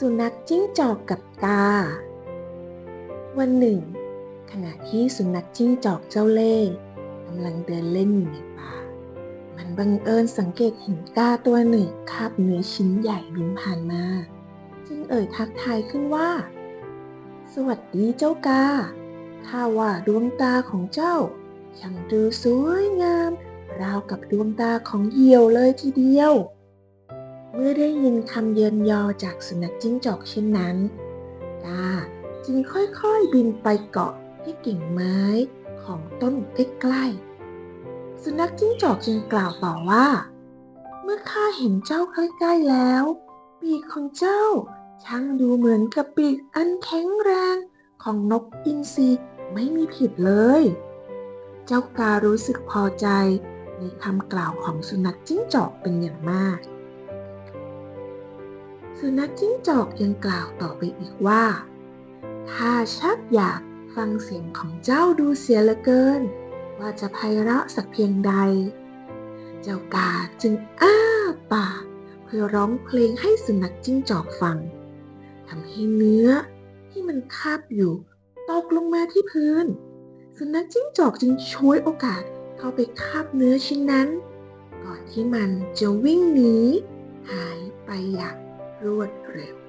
สุนัขจิ้งจอกกับกา วันหนึ่ง ขณะที่สุนัขจิ้งจอกเจ้าเล่ห์กำลังเดินเล่นอยู่ในป่า มันบังเอิญสังเกตเห็นกาตัวหนึ่งคาบเนื้อชิ้นใหญ่บินผ่านมา จึงเอ่ยทักทายขึ้นว่า สวัสดีเจ้ากา ข้าว่าดวงตาของเจ้าช่างดูสวยงาม ราวกับดวงตาของเหยี่ยวเลยทีเดียว เมื่อได้ยินคำเยินยอจากสุนัขจิ้งจอกเช่นนั้นกาจึงค่อยๆบินไปเกาะที่กิ่งไม้ของต้นใกล้ๆสุนัขจิ้งจอกจึงกล่าวต่อว่า เมื่อข้าเห็นเจ้าใกล้ๆแล้ว ปีกของเจ้าช่างดูเหมือนกับปีกอันแข็งแรงของนกอินทรีไม่มีผิดเลย เจ้าการู้สึกพอใจในคำกล่าวของสุนัขจิ้งจอกเป็นอย่างมาก สุนัขจิ้งจอกยังกล่าวต่อไปอีกว่าข้าชักอยากฟังเสียงของเจ้าดูเสียเหลือเกิน ว่าจะไพเราะสักเพียงใด เจ้ากาจึงอ้าปากเพื่อร้องเพลงให้สุนัขจิ้งจอกฟังทำให้เนื้อที่มันคาบอยู่ตกลงมาที่พื้น สุนัขจิ้งจอกจึงช่วยโอกาสเข้าไปคาบเนื้อชิ้นนั้น ก่อนที่มันจะวิ่งหนีหายไปอย่าง รวดเร็ว